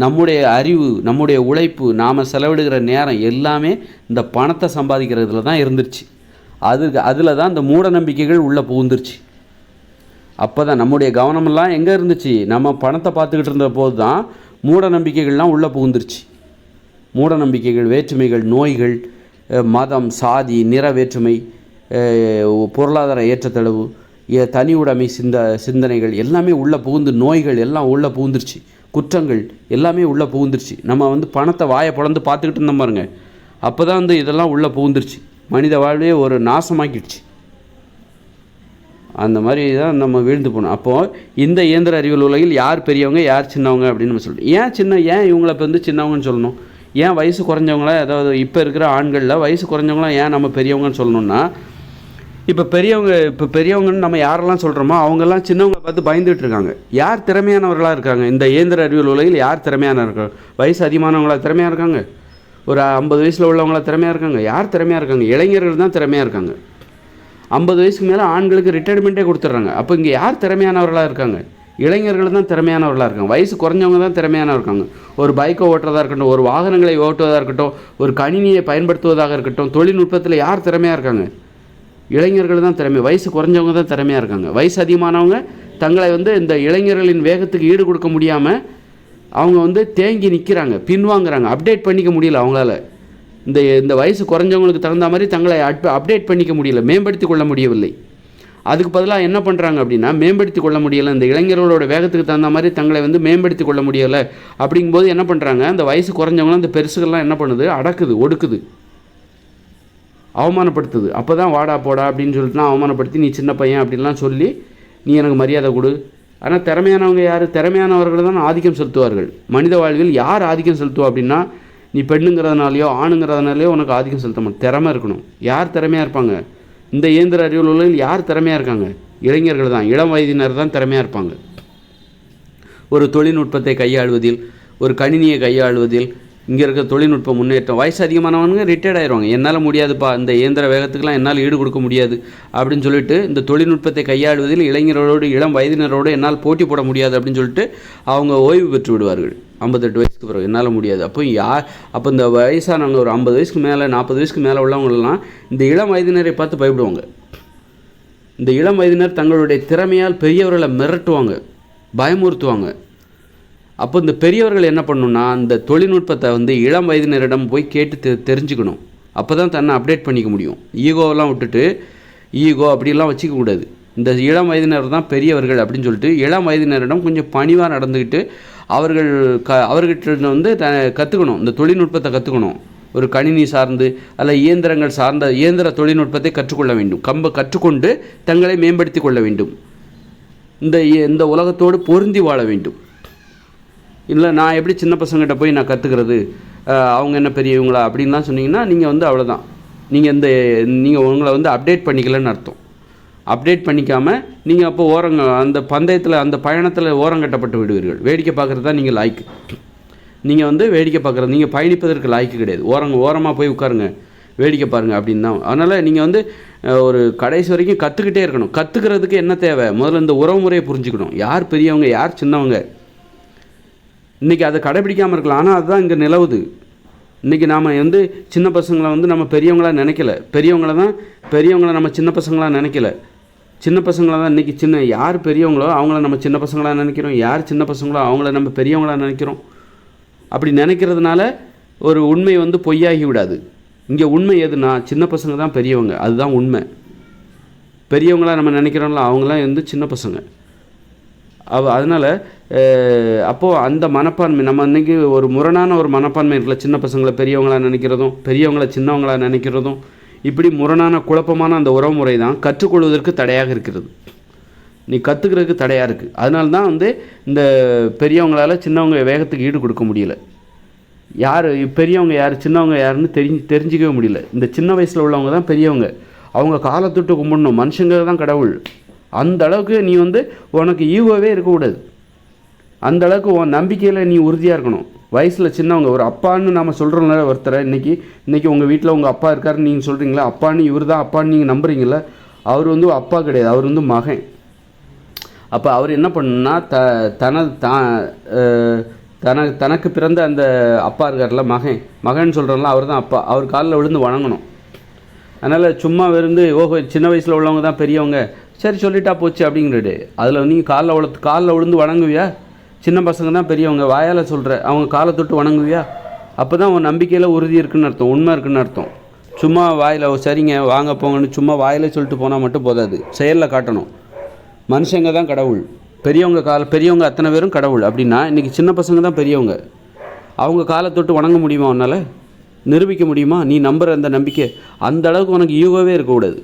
நம்முடைய அறிவு நம்முடைய உழைப்பு நாம் செலவிடுகிற நேரம் எல்லாமே இந்த பணத்தை சம்பாதிக்கிறதுல தான் இருந்துருச்சு. அது அதில் தான் இந்த மூட நம்பிக்கைகள் உள்ளே புகுந்துருச்சு. அப்போ தான் நம்முடைய கவனமெல்லாம் எங்கே இருந்துச்சு? நம்ம பணத்தை பார்த்துக்கிட்டு இருந்த போது தான் மூட நம்பிக்கைகள்லாம் உள்ளே புகுந்துருச்சு. மூட நம்பிக்கைகள் வேற்றுமைகள் நோய்கள் மதம் சாதி நிற வேற்றுமை பொருளாதார ஏற்றத்தளவு எ- தனி உடைமை சிந்த சிந்தனைகள் எல்லாமே உள்ளே புகுந்து நோய்கள் எல்லாம் உள்ளே புகுந்துருச்சு. குற்றங்கள் எல்லாமே உள்ளே புகுந்துருச்சு. நம்ம வந்து பணத்தை வாயை பிளந்து பார்த்துக்கிட்டு இருந்தோம் பாருங்க. அப்போ தான் வந்து இதெல்லாம் உள்ளே புகுந்துருச்சு. மனித வாழ்வே ஒரு நாசமாக்கிடுச்சு. அந்த மாதிரி தான் நம்ம வீழ்ந்து போனோம். அப்போது இந்த இயந்திர அறிவியல் உலகில் யார் பெரியவங்க யார் சின்னவங்க அப்படின்னு நம்ம சொல்லிட்டு ஏன் சின்ன ஏன் இவங்களை இப்போ வந்து சின்னவங்கன்னு சொல்லணும்? ஏன் வயசு குறைஞ்சவங்கள ஏதாவது இப்போ இருக்கிற ஆண்களில் வயசு குறைஞ்சவங்களாம் ஏன் நம்ம பெரியவங்கன்னு சொல்லணும்னா இப்போ பெரியவங்க இப்போ பெரியவங்கன்னு நம்ம யாரெல்லாம் சொல்கிறோமோ அவங்கெல்லாம் சின்னவங்களை பார்த்து பயந்துகிட்டு இருக்காங்க. யார் திறமையானவர்களாக இருக்காங்க? இந்த இயந்திர அறிவியல் உலகில் யார் திறமையான இருக்காங்க? வயசு அதிகமானவங்களா திறமையாக இருக்காங்க? ஒரு ஐம்பது வயசில் உள்ளவங்களா திறமையாக இருக்காங்க? யார் திறமையாக இருக்காங்க? இளைஞர்கள் தான் திறமையாக இருக்காங்க. ஐம்பது வயசுக்கு மேலே ஆண்களுக்கு ரிட்டையர்மெண்ட்டே கொடுத்துட்றாங்க. அப்போ இங்கே யார் திறமையானவர்களாக இருக்காங்க? இளைஞர்கள் தான் திறமையானவர்களாக இருக்காங்க. வயசு குறைஞ்சவங்க தான் திறமையானவங்க இருக்காங்க. ஒரு பைக்கை ஓட்டுறதா இருக்கட்டும் ஒரு வாகனங்களை ஓட்டுவதாக இருக்கட்டும் ஒரு கணினியை பயன்படுத்துவதாக இருக்கட்டும் தொழில்நுட்பத்தில் யார் திறமையாக இருக்காங்க? இளைஞர்கள் தான் திறமை. வயசு குறைஞ்சவங்க தான் திறமையாக இருக்காங்க. வயசு அதிகமானவங்க தங்களை வந்து இந்த இளைஞர்களின் வேகத்துக்கு ஈடு கொடுக்க முடியாமல் அவங்க வந்து தேங்கி நிற்கிறாங்க பின்வாங்குறாங்க. அப்டேட் பண்ணிக்க முடியல அவங்களால. இந்த இந்த வயசு குறைஞ்சவங்களுக்கு தகுந்த மாதிரி தங்களை அப்டேட் பண்ணிக்க முடியல. மேம்படுத்தி கொள்ள முடியவில்லை. அதுக்கு பதிலாக என்ன பண்ணுறாங்க அப்படின்னா மேம்படுத்தி கொள்ள முடியலை இந்த இளைஞர்களோட வேகத்துக்கு தகுந்த மாதிரி தங்களை வந்து மேம்படுத்தி கொள்ள முடியலை அப்படிங்கும்போது என்ன பண்ணுறாங்க அந்த வயசு குறைஞ்சவங்களும் அந்த பெருசுகள்லாம் என்ன பண்ணுது? அடக்குது ஒடுக்குது. அவமானப்படுத்துது. அப்போ தான் வாடா போடா அப்படின்னு சொல்லிட்டுலாம் அவமானப்படுத்தி நீ சின்ன பையன் அப்படின்லாம் சொல்லி நீ எனக்கு மரியாதை கொடு. ஆனால் திறமையானவங்க யார்? திறமையானவர்கள் தான் ஆதிக்கம் செலுத்துவார்கள். மனித வாழ்வில் யார் ஆதிக்கம் செலுத்துவா அப்படின்னா நீ பெண்ணுங்கிறதுனாலையோ ஆணுங்கிறதுனாலையோ உனக்கு ஆதிக்கம் செலுத்த மாட்டேன் திறமை இருக்கணும். யார் திறமையாக இருப்பாங்க? இந்த இயந்திர அறிவியல் உலகில் யார் திறமையாக இருக்காங்க? இளைஞர்கள் தான் இளம் வயதினர் தான் திறமையாக இருப்பாங்க. ஒரு தொழில்நுட்பத்தை கையாளுவதில் ஒரு கணினியை கையாளுவதில் இங்கே இருக்க தொழில்நுட்ப முன்னேற்றம். வயசு அதிகமானவங்க ரிட்டையர்ட் ஆயிடுவாங்க என்னால் முடியாதுப்பா இந்த இயந்திர வேகத்துக்கெலாம் என்னால் ஈடு கொடுக்க முடியாது அப்படின்னு சொல்லிட்டு இந்த தொழில்நுட்பத்தை கையாளுவதில் இளைஞரோடு இளம் வயதினரோடு என்னால் போட்டி போட முடியாது அப்படின்னு சொல்லிட்டு அவங்க ஓய்வு பெற்று விடுவார்கள். ஐம்பத்தெட்டு வயசுக்கு பிறகு. என்னால் முடியாது. அப்போ யார் அப்போ இந்த வயசானவங்க ஒரு ஐம்பது வயசுக்கு மேலே நாற்பது வயசுக்கு மேலே உள்ளவங்களெல்லாம் இந்த இளம் வயதினரை பார்த்து பயப்படுவாங்க. இந்த இளம் வயதினர் தங்களுடைய திறமையால் பெரியவர்களை மிரட்டுவாங்க பயமுறுத்துவாங்க. அப்போ இந்த பெரியவர்கள் என்ன பண்ணணும்னா அந்த தொழில்நுட்பத்தை வந்து இளம் வயதினரிடம் போய் கேட்டு தெ தெரிஞ்சுக்கணும். அப்போ தான் தன்னை அப்டேட் பண்ணிக்க முடியும். ஈகோவெல்லாம் விட்டுட்டு ஈகோ அப்படிலாம் வச்சுக்கக்கூடாது இந்த இளம் வயதினர் தான் பெரியவர்கள் அப்படின்னு சொல்லிட்டு இளம் வயதினரிடம் கொஞ்சம் பணிவாக நடந்துக்கிட்டு அவர்கள் க அவர்கிட்ட வந்து த கற்றுக்கணும் இந்த தொழில்நுட்பத்தை கற்றுக்கணும் ஒரு கணினி சார்ந்து அல்ல இயந்திரங்கள் சார்ந்த இயந்திர தொழில்நுட்பத்தை கற்றுக்கொள்ள வேண்டும். கம்ப கற்றுக்கொண்டு தங்களை மேம்படுத்தி கொள்ள வேண்டும். இந்த இந்த உலகத்தோடு பொருந்தி வாழ வேண்டும். இல்லை நான் எப்படி சின்ன பசங்கள்கிட்ட போய் நான் கற்றுக்கிறது அவங்க என்ன பெரியவங்களா? அப்படின்லாம் சொன்னீங்கன்னா நீங்கள் வந்து அவ்வளோதான் நீங்கள் இந்த நீங்கள் உங்களை வந்து அப்டேட் பண்ணிக்கலன்னு அர்த்தம். அப்டேட் பண்ணிக்காமல் நீங்கள் அப்போ ஓரங்க அந்த பந்தயத்தில் அந்த பயணத்தில் ஓரங்கட்டப்பட்டு விடுவீர்கள். வேடிக்கை பார்க்குறது தான் நீங்கள் லாய்க்கு நீங்கள் வந்து வேடிக்கை பார்க்குறது நீங்கள் பயணிப்பதற்கு லாய்க்கு கிடையாது. ஓரங்க ஓரமாக போய் உட்காருங்க. வேடிக்கை பாருங்கள் அப்படின்னு தான். அதனால் நீங்கள் வந்து ஒரு கடைசி வரைக்கும் கற்றுக்கிட்டே இருக்கணும். கற்றுக்கிறதுக்கு என்ன தேவை? முதல்ல இந்த உறவு முறையை புரிஞ்சுக்கணும். யார் பெரியவங்க யார் சின்னவங்க? இன்றைக்கி அதை கடைபிடிக்காமல் இருக்கலாம். ஆனால் அதுதான் இங்கே நிலவுது. இன்றைக்கி நாம் வந்து சின்ன பசங்களை வந்து நம்ம பெரியவங்களாக நினைக்கல. பெரியவங்கள தான் பெரியவங்கள நம்ம சின்ன பசங்களாக நினைக்கல. சின்ன பசங்களை தான் இன்றைக்கி சின்ன யார் பெரியவங்களோ அவங்கள நம்ம சின்ன பசங்களாக நினைக்கிறோம். யார் சின்ன பசங்களோ அவங்கள நம்ம பெரியவங்களாக நினைக்கிறோம். அப்படி நினைக்கிறதுனால ஒரு உண்மை வந்து பொய்யாகி விடாது. இங்கே உண்மை எதுனா சின்ன பசங்க தான் பெரியவங்க. அதுதான் உண்மை. பெரியவங்களாக நம்ம நினைக்கிறோம்ல அவங்களாம் வந்து சின்ன பசங்க. அவ அதனால் அப்போது அந்த மனப்பான்மை நம்ம இன்றைக்கி ஒரு முரணான ஒரு மனப்பான்மை இருக்குல்ல சின்ன பசங்களை பெரியவங்களாக நினைக்கிறதும் பெரியவங்கள சின்னவங்களாக நினைக்கிறதும் இப்படி முரணான குழப்பமான அந்த உறவுமுறை தான் கற்றுக்கொள்வதற்கு தடையாக இருக்கிறது. நீ கற்றுக்கிறதுக்கு தடையாக இருக்குது அதனால தான் வந்து இந்த பெரியவங்களால சின்னவங்க வேகத்துக்கு ஈடு கொடுக்க முடியல. யார் பெரியவங்க யார் சின்னவங்க யாருன்னு தெரிஞ்சு தெரிஞ்சிக்கவே முடியல. இந்த சின்ன வயசில் உள்ளவங்க தான் பெரியவங்க. அவங்க காலத்தொட்டு கும்பிடணும். மனுஷங்க தான் கடவுள். அந்த அளவுக்கு நீ வந்து உனக்கு ஈகோவே இருக்கக்கூடாது. அந்த அளவுக்கு உன் நம்பிக்கையில் நீ உறுதியாக இருக்கணும். வயசில் சின்னவங்க ஒரு அப்பான்னு நம்ம சொல்கிறோம்ல ஒருத்தரை இன்னைக்கு இன்றைக்கி உங்கள் வீட்டில் உங்கள் அப்பா இருக்காருன்னு நீங்கள் சொல்கிறீங்களா அப்பான்னு இவர் தான் அப்பான்னு நீங்கள் நம்புறீங்களா அவர் வந்து அப்பா கிடையாது அவர் வந்து மகன். அப்போ அவர் என்ன பண்ணுன்னா த தனது தான் தன தனக்கு பிறந்த அந்த அப்பா இருக்கார்ல மகன். மகன் சொல்கிறோம்ல அவர் தான் அப்பா. அவர் காலில் விழுந்து வணங்கணும். அதனால் சும்மா விருந்து ஓஹோ சின்ன வயசில் உள்ளவங்க தான் பெரியவங்க. சரி சொல்லிட்டா போச்சு அப்படிங்கிறது அதில் நீங்கள் காலில் உழ காலில் விழுந்து வணங்குவியா? சின்ன பசங்க தான் பெரியவங்க வாயால் சொல்கிற அவங்க காலை தொட்டு வணங்குவியா? அப்போ தான் உன் நம்பிக்கையில் உறுதி இருக்குன்னு அர்த்தம் உண்மை இருக்குன்னு அர்த்தம். சும்மா வாயில் சரிங்க வாங்க போங்கன்னு சும்மா வாயில் சொல்லிட்டு போனால் மட்டும் போதாது. செயலில் காட்டணும். மனுஷங்க தான் கடவுள். பெரியவங்க கால பெரியவங்க அத்தனை பேரும் கடவுள். அப்படின்னா இன்றைக்கி சின்ன பசங்க தான் பெரியவங்க. அவங்க காலை தொட்டு வணங்க முடியுமா உன்னால்? நிரூபிக்க முடியுமா? நீ நம்புகிற அந்த நம்பிக்கை அந்த அளவுக்கு உனக்கு ஈகோவே இருக்கக்கூடாது.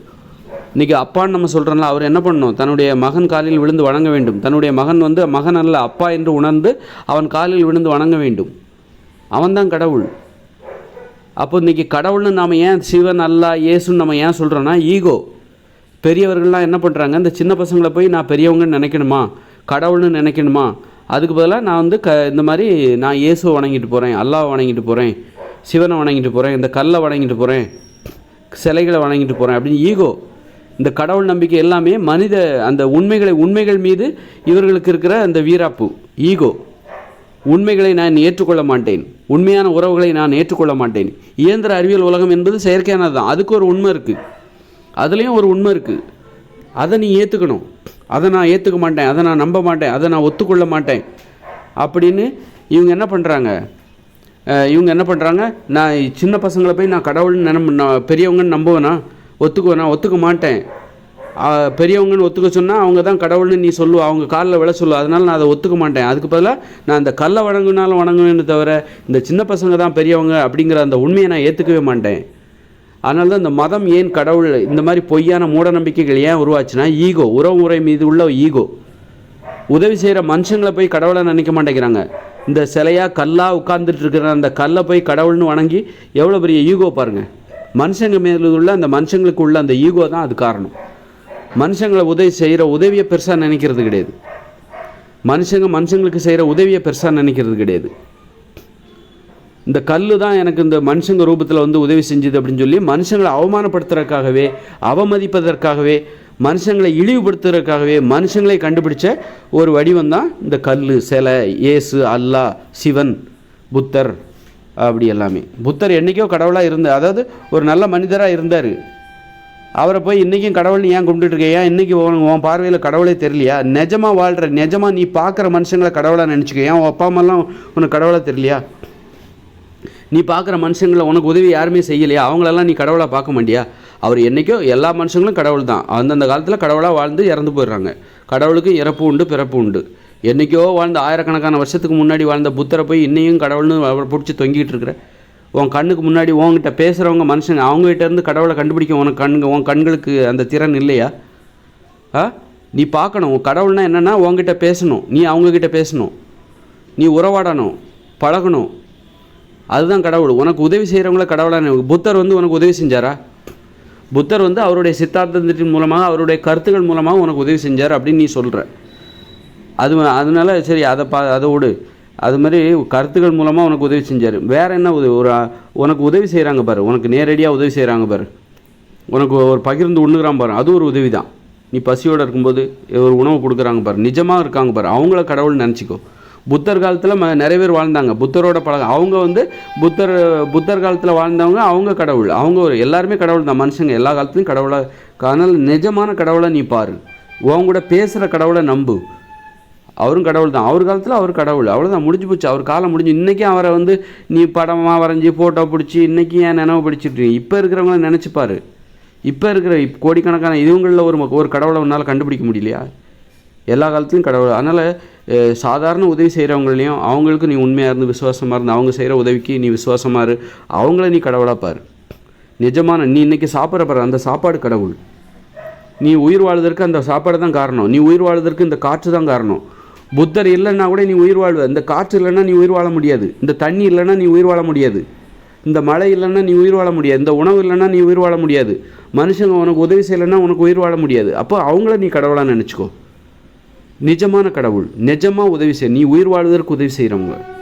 இன்றைக்கி அப்பான்னு நம்ம சொல்கிறோம்ல அவர் என்ன பண்ணணும் தன்னுடைய மகன் காலில் விழுந்து வணங்க வேண்டும். தன்னுடைய மகன் வந்து மகன் அல்ல அப்பா என்று உணர்ந்து அவன் காலில் விழுந்து வணங்க வேண்டும். அவன்தான் கடவுள். அப்போ இன்றைக்கி கடவுள்னு நாம் ஏன் சிவன் அல்லா இயேசுன்னு நம்ம ஏன் சொல்கிறோன்னா ஈகோ. பெரியவர்கள்லாம் என்ன பண்ணுறாங்க இந்த சின்ன பசங்களை போய் நான் பெரியவங்கன்னு நினைக்கணுமா? கடவுள்னு நினைக்கணுமா? அதுக்கு பதிலாக நான் வந்து க இந்த மாதிரி நான் இயேசுவை வணங்கிட்டு போகிறேன் அல்லாவை வணங்கிட்டு போகிறேன் சிவனை வணங்கிட்டு போகிறேன் இந்த கல்லை வணங்கிட்டு போகிறேன் சிலைகளை வணங்கிட்டு போகிறேன் அப்படின்னு ஈகோ. இந்த கடவுள் நம்பிக்கை எல்லாமே மனித அந்த உண்மைகளை உண்மைகள் மீது இவர்களுக்கு இருக்கிற அந்த வீராப்பு ஈகோ. உண்மைகளை நான் ஏற்றுக்கொள்ள மாட்டேன். உண்மையான உறவுகளை நான் ஏற்றுக்கொள்ள மாட்டேன். இயந்திர அறிவியல் உலகம் என்பது செயற்கையானது தான் அதுக்கு ஒரு உண்மை இருக்குது அதுலேயும் ஒரு உண்மை இருக்குது அதை நீ ஏற்றுக்கணும் அதை நான் ஏற்றுக்க மாட்டேன். அதை நான் நம்ப மாட்டேன். அதை நான் ஒத்துக்கொள்ள மாட்டேன். அப்படின்னு இவங்க என்ன பண்ணுறாங்க இவங்க என்ன பண்ணுறாங்க நான் சின்ன பசங்களை போய் நான் கடவுள்னு நினம் நான் பெரியவங்கன்னு நம்புவேனா? ஒத்துக்குவேனா ஒத்துக்க மாட்டேன். பெரியவங்கன்னு ஒத்துக்க சொன்னால் அவங்க தான் கடவுள்னு நீ சொல்லுவ அவங்க காலில் விழ சொல்லு அதனால் நான் அதை ஒத்துக்க மாட்டேன். அதுக்கு பதிலாக நான் அந்த கல்லை வணங்குனாலும் வணங்குவேன்னு தவிர இந்த சின்ன பசங்க தான் பெரியவங்க அப்படிங்கிற அந்த உண்மையை நான் ஏற்றுக்கவே மாட்டேன். அதனால தான் இந்த மதம் ஏன் கடவுள் இந்த மாதிரி பொய்யான மூட நம்பிக்கைகள் ஏன் உருவாச்சுன்னா ஈகோ உறவுமுறை மீது உள்ள ஈகோ. உதவி செய்கிற மனுஷங்களை போய் கடவுளை நினைக்க மாட்டேங்கிறாங்க. இந்த சிலையாக கல்லாக உட்கார்ந்துட்டு இருக்கிற அந்த கல்லை போய் கடவுள்னு வணங்கி எவ்வளோ பெரிய ஈகோ பாருங்கள் மனுஷங்க மேல உள்ள அந்த மனுஷங்களுக்கு உள்ள அந்த ஈகோ தான் அது காரணம். மனுஷங்களை உதவி செய்கிற உதவியை பெருசாக நினைக்கிறது கிடையாது. மனுஷங்க மனுஷங்களுக்கு செய்கிற உதவியை பெருசாக நினைக்கிறது கிடையாது. இந்த கல் தான் எனக்கு இந்த மனுஷங்க ரூபத்தில் வந்து உதவி செஞ்சுது அப்படின்னு சொல்லி மனுஷங்களை அவமானப்படுத்துறதுக்காகவே அவமதிப்பதற்காகவே மனுஷங்களை இழிவுபடுத்துறதுக்காகவே மனுஷங்களை கண்டுபிடிச்ச ஒரு வடிவம் தான் இந்த கல் சிலை இயேசு அல்லாஹ் சிவன் புத்தர் அப்படி எல்லாமே. புத்தர் என்றைக்கோ கடவுளாக இருந்த அதாவது ஒரு நல்ல மனிதராக இருந்தார். அவரை போய் இன்றைக்கும் கடவுள் ஏன் கும்பிட்டுட்டு ஏன் இன்றைக்கி உன் உன் பார்வையில் கடவுளே தெரியலையா? நிஜமாக வாழ்கிற நிஜமாக நீ பார்க்குற மனுஷங்களை கடவுளாக நினச்சிக்க. ஏன் உன் அப்பா அம்மாலாம் உனக்கு கடவுளாக தெரியலையா? நீ பார்க்குற மனுஷங்களை உனக்கு உதவி யாருமே செய்யலையா? அவங்களெல்லாம் நீ கடவுளாக பார்க்க மாட்டியா? அவர் என்றைக்கோ எல்லா மனுஷங்களும் கடவுள் தான் அந்தந்த காலத்தில் கடவுளாக வாழ்ந்து இறந்து போயிடுறாங்க. கடவுளுக்கு இறப்பு உண்டு பிறப்பு உண்டு. என்றைக்கோ வாழ்ந்த ஆயிரக்கணக்கான வருஷத்துக்கு முன்னாடி வாழ்ந்த புத்தரை போய் இன்னையும் கடவுள்னு அவரை பிடிச்சி தொங்கிட்டு இருக்கிற. உன் கண்ணுக்கு முன்னாடி உன்கிட்ட பேசுகிறவங்க மனுஷன் அவங்ககிட்ட இருந்து கடவுளை கண்டுபிடிக்க உனக்கு கண்ணுங்க உன் கண்களுக்கு அந்த திறன் இல்லையா? ஆ? நீ பார்க்கணும். உன் கடவுள்னா என்னென்னா உன்கிட்ட பேசணும். நீ அவங்கக்கிட்ட பேசணும். நீ உறவாடணும். பழகணும். அதுதான் கடவுள். உனக்கு உதவி செய்கிறவங்கள கடவுளான புத்தர் வந்து உனக்கு உதவி செஞ்சாரா? புத்தர் வந்து அவருடைய சித்தாந்தத்தின் மூலமாக அவருடைய கருத்துக்கள் மூலமாக உனக்கு உதவி செஞ்சார் அப்படின்னு நீ சொல்கிற அது அதனால சரி அதை பா அதை விடு. அது மாதிரி கருத்துக்கள் மூலமாக உனக்கு உதவி செஞ்சார். வேறு என்ன உதவி? ஒரு உனக்கு உதவி செய்கிறாங்க பாரு. உனக்கு நேரடியாக உதவி செய்கிறாங்க பாரு. உனக்கு ஒரு பகிர்ந்து உண்ணுகிறான் பாரு. அது ஒரு உதவி தான் நீ பசியோடு இருக்கும்போது ஒரு உணவு கொடுக்குறாங்க பாரு. நிஜமாக இருக்காங்க பாரு. அவங்கள கடவுள் நினச்சிக்கோ. புத்தர் காலத்தில் ம நிறைய பேர் வாழ்ந்தாங்க. புத்தரோட பழக அவங்க வந்து புத்தர் புத்தர் காலத்தில் வாழ்ந்தவங்க அவங்க கடவுள். அவங்க ஒரு எல்லாருமே கடவுள் தான். மனுஷங்க எல்லா காலத்துலையும் கடவுளை. அதனால் நிஜமான கடவுளை நீ பாரு. உன் கூட பேசுகிற கடவுளை நம்பு. அவரும் கடவுள் தான். அவர் காலத்தில் அவர் கடவுள். அவ்வளோதான் முடிஞ்சு போச்சு. அவர் காலம் முடிஞ்சு இன்றைக்கும் அவரை வந்து நீ படமாக வரைஞ்சி ஃபோட்டோ பிடிச்சி இன்றைக்கி ஏன் நினைவு பிடிச்சிட்டு இப்போ இருக்கிறவங்கள நினச்சிப்பார் இப்போ இருக்கிற இப் கோடிக்கணக்கான இதுவங்களில் ஒரு ஒரு கடவுளை உன்னால் கண்டுபிடிக்க முடியலையா? எல்லா காலத்துலையும் கடவுள். அதனால் சாதாரண உதவி செய்கிறவங்களையும் அவங்களுக்கு நீ உண்மையாக இருந்து விசுவாசமாக இருந்து அவங்க செய்கிற உதவிக்கு நீ விசுவாசமாக இரு. அவங்கள நீ கடவுளாக பாரு. நிஜமான நீ இன்றைக்கி சாப்பிட்ற பாரு அந்த சாப்பாடு கடவுள். நீ உயிர் வாழ்வதற்கு அந்த சாப்பாடு தான் காரணம். நீ உயிர் வாழ்வதற்கு இந்த காற்று தான் காரணம். புத்தர் இல்லைன்னா கூட நீ உயிர் வாழ்வ. இந்த காற்று இல்லைன்னா நீ உயிர் வாழ முடியாது. இந்த தண்ணி இல்லைன்னா நீ உயிர் வாழ முடியாது. இந்த மழை இல்லைன்னா நீ உயிர் வாழ முடியாது. இந்த உணவு இல்லைன்னா நீ உயிர் வாழ முடியாது. மனுஷங்க உனக்கு உதவி செய்யலைன்னா உனக்கு உயிர் வாழ முடியாது. அப்போ அவங்கள நீ கடவுளாக நினச்சிக்கோ. நிஜமான கடவுள். நிஜமாக உதவி செய். நீ உயிர் வாழ்வதற்கு உதவி செய்கிறவங்க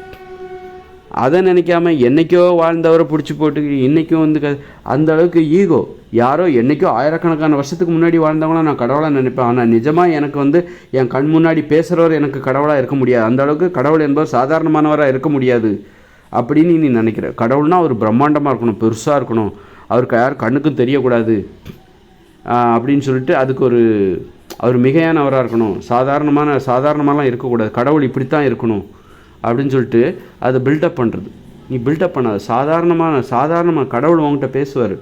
அதை நினைக்காம என்றைக்கோ வாழ்ந்தவரை பிடிச்சி போட்டு இன்றைக்கும் வந்து க- அந்த அளவுக்கு ஈகோ. யாரோ என்னைக்கோ ஆயிரக்கணக்கான வருஷத்துக்கு முன்னாடி வாழ்ந்தவங்கள நான் கடவுளாக நினைப்பேன். ஆனால் நிஜமாக எனக்கு வந்து என் கண் முன்னாடி பேசுகிறவர் எனக்கு கடவுளாக இருக்க முடியாது. அந்த அளவுக்கு கடவுள் என்பவர் சாதாரணமானவராக இருக்க முடியாது. அப்படின்னு நீ நினைக்கிற. கடவுள்னா அவர் பிரம்மாண்டமாக இருக்கணும் பெருசாக இருக்கணும். அவருக்கு யார் கண்ணுக்கும் தெரியக்கூடாது. அப்படின்னு சொல்லிட்டு அதுக்கு ஒரு அவர் மிகையானவராக இருக்கணும். சாதாரணமான சாதாரணமாலாம் இருக்கக்கூடாது. கடவுள் இப்படித்தான் இருக்கணும். அப்படின்னு சொல்லிட்டு அதை பில்டப் பண்ணுறது நீ பில்டப் பண்ணாத. சாதாரணமான சாதாரணமாக கடவுள் உன்கிட்ட பேசுவார்.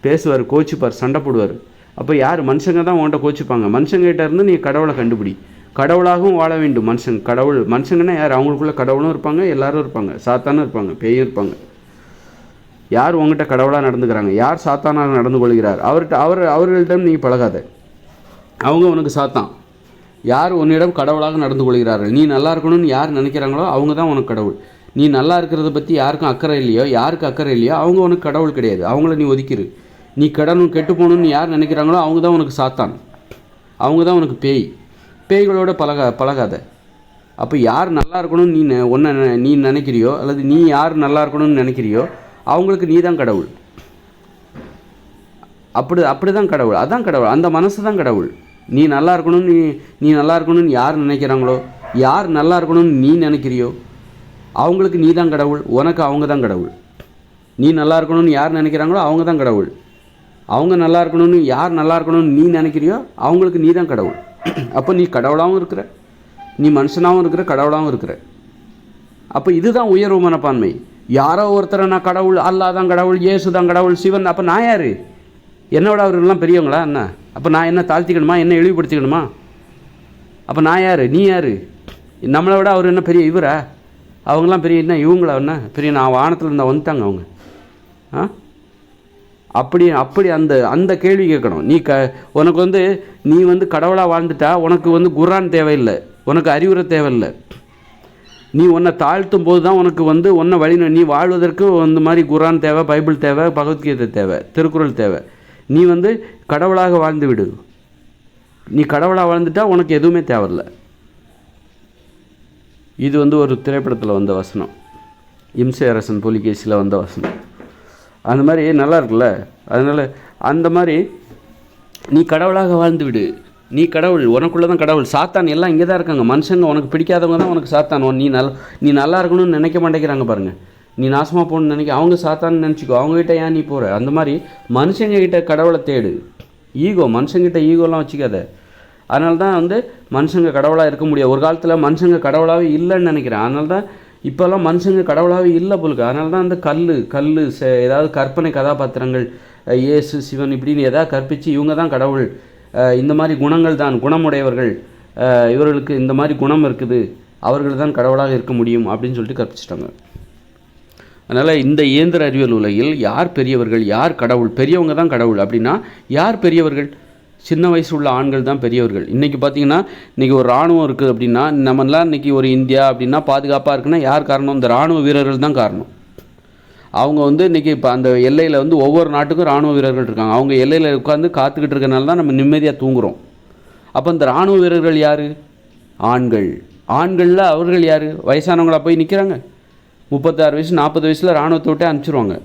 பேசுவார் கோச்சிப்பார் சண்டை போடுவார். அப்போ யார்? மனுஷங்க தான் உன்கிட்ட கோச்சிப்பாங்க. மனுஷங்கிட்ட இருந்து நீ கடவுளை கண்டுபிடி. கடவுளாகவும் வாழ வேண்டும் மனுஷங்க கடவுள் மனுஷங்கன்னா யார்? அவங்களுக்குள்ள கடவுளும் இருப்பாங்க எல்லாரும் இருப்பாங்க. சாத்தானும் இருப்பாங்க பேயும் இருப்பாங்க. யார் உங்ககிட்ட கடவுளாக நடந்துக்கிறாங்க? யார் சாத்தானாக நடந்து கொள்கிறார்? அவர்கிட்ட அவர் அவர்களிடம் நீ பழகாத. அவங்க உனக்கு சாத்தான். யார் உன்னிடம் கடவுளாக நடந்து கொள்கிறார்கள்? நீ நல்லா இருக்கணும்னு யார் நினைக்கிறாங்களோ அவங்க தான் உனக்கு கடவுள். நீ நல்லா இருக்கிறத பற்றி யாருக்கும் அக்கறை இல்லையோ யாருக்கு அக்கறை இல்லையோ அவங்க உனக்கு கடவுள் கிடையாது. அவங்கள நீ ஒதுக்கிரு. நீ கடனும் கெட்டு போகணும்னு யார் நினைக்கிறாங்களோ அவங்க தான் உனக்கு சாத்தான். அவங்க தான் உனக்கு பேய். பேய்களோட பழக பழகாத. அப்போ யார் நல்லா இருக்கணும்னு நீ நெ- நெ- நீ நினைக்கிறியோ அல்லது நீ யார் நல்லா இருக்கணும்னு நினைக்கிறியோ அவங்களுக்கு நீ தான் கடவுள். அப்படி அப்படி தான் கடவுள். அதான் கடவுள். அந்த மனசு தான் கடவுள். நீ நல்லா இருக்கணும்னு நீ நீ நல்லா இருக்கணும்னு யார் நினைக்கிறாங்களோ? யார் நல்லா இருக்கணும்னு நீ நினைக்கிறியோ? அவங்களுக்கு நீ தான் கடவுள் உனக்கு அவங்க தான் கடவுள். நீ நல்லா இருக்கணும்னு யார் நினைக்கிறாங்களோ அவங்க தான் கடவுள். அவங்க நல்லா இருக்கணும்னு யார் நல்லா இருக்கணும்னு நீ நினைக்கிறியோ அவங்களுக்கு நீ தான் கடவுள். அப்போ நீ கடவுளாகவும் இருக்கிற. நீ மனுஷனாகவும் இருக்கிற கடவுளாகவும் இருக்கிற. அப்போ இதுதான் உயர்வு மனப்பான்மை. யாரோ ஒருத்தரை நான் கடவுள் அல்லாஹ் தான் கடவுள் இயேசு தான் கடவுள் சிவன் அப்போ நான் யார்? என்னோட அவர்கள்லாம் பெரியவங்களா? என்ன? அப்போ நான் என்ன தாழ்த்திக்கணுமா? என்ன இழிவுபடுத்திக்கணுமா? அப்போ நான் யார்? நீ யார்? நம்மளை விட அவர் என்ன பெரிய இவரா? அவங்களாம் பெரிய என்ன இவங்களா என்ன? பெரிய நான் வானத்தில் இருந்தால் வந்துட்டாங்க அவங்க. ஆ? அப்படி அப்படி அந்த அந்த கேள்வி கேட்கணும். நீ க உனக்கு வந்து நீ வந்து கடவுளாக வாழ்ந்துட்டா உனக்கு வந்து குரான் தேவையில்லை. உனக்கு அறிவுரை தேவையில்லை. நீ உன்னை தாழ்த்தும் போது தான் உனக்கு வந்து உன்னை வழி நீ வாழ்வதற்கு அந்த மாதிரி குரான் தேவை பைபிள் தேவை பகவத்கீதை தேவை திருக்குறள் தேவை. நீ வந்து கடவுளாக வாழ்ந்து விடு. நீ கடவுளாக வாழ்ந்துட்டா உனக்கு எதுவுமே தேவையில்லை. இது வந்து ஒரு திரைப்படத்தில் வந்த வசனம். இம்சை அரசன் புலிகேசியில் வந்த வசனம். அந்த மாதிரி நல்லா இருக்குல்ல? அதனால் அந்த மாதிரி நீ கடவுளாக வாழ்ந்து விடு. நீ கடவுள் உனக்குள்ளே தான் கடவுள். சாத்தான் எல்லாம் இங்கே தான் இருக்காங்க. மனுஷங்க உனக்கு பிடிக்காதவங்க தான் உனக்கு சாத்தான். உன் நீ நல் நீ நல்லா இருக்கணும்னு நினைக்க மாட்டேங்கிறாங்க பாருங்கள் நீ நாசமாக போகணும்னு நினைக்க அவங்க சாத்தான்னு நினச்சிக்கோ அவங்ககிட்ட ஏன் நீ போகிற அந்த மாதிரி மனுஷங்கக்கிட்ட கடவுளை தேடு. ஈகோ மனுஷங்கிட்ட ஈகோலாம் வச்சுக்காத. அதனால தான் வந்து மனுஷங்க கடவுளாக இருக்க முடியாது. ஒரு காலத்தில் மனுஷங்க கடவுளாகவே இல்லைன்னு நினைக்கிறேன். அதனால தான் இப்போல்லாம் மனுஷங்க கடவுளாகவே இல்லை போலுக்கு அதனால தான் அந்த கல் கல் ஏதாவது கற்பனை கதாபாத்திரங்கள் இயேசு சிவன் இப்படின்னு எதாவது கற்பித்து இவங்க தான் கடவுள். இந்த மாதிரி குணங்கள் தான் குணமுடையவர்கள். இவர்களுக்கு இந்த மாதிரி குணம் இருக்குது. அவர்கள் தான் கடவுளாக இருக்க முடியும் அப்படின்னு சொல்லிட்டு கற்பிச்சிட்டாங்க. அதனால் இந்த இயந்திர அறிவியல் உலகில் யார் பெரியவர்கள் யார் கடவுள்? பெரியவங்க தான் கடவுள். அப்படின்னா யார் பெரியவர்கள்? சின்ன வயசு உள்ள ஆண்கள் தான் பெரியவர்கள். இன்றைக்கி பார்த்தீங்கன்னா இன்றைக்கி ஒரு இராணுவம் இருக்குது அப்படின்னா நம்மளாம் இன்றைக்கி ஒரு இந்தியா அப்படின்னா பாதுகாப்பாக இருக்குன்னா யார் காரணம்? இந்த இராணுவ வீரர்கள் தான் காரணம். அவங்க வந்து இன்றைக்கி இப்போ அந்த எல்லையில் வந்து ஒவ்வொரு நாட்டுக்கும் இராணுவ வீரர்கள் இருக்காங்க. அவங்க எல்லையில் உட்காந்து காத்துக்கிட்டு இருக்கனால தான் நம்ம நிம்மதியாக தூங்குறோம். அப்போ இந்த இராணுவ வீரர்கள் யார்? ஆண்கள். ஆண்களில் அவர்கள் யார்? வயசானவங்களாக போய் நிற்கிறாங்க முப்பத்தாறு வயசு நாற்பது வயசில் இராணுவத்தை விட்டே அனுப்பிச்சிருவாங்க.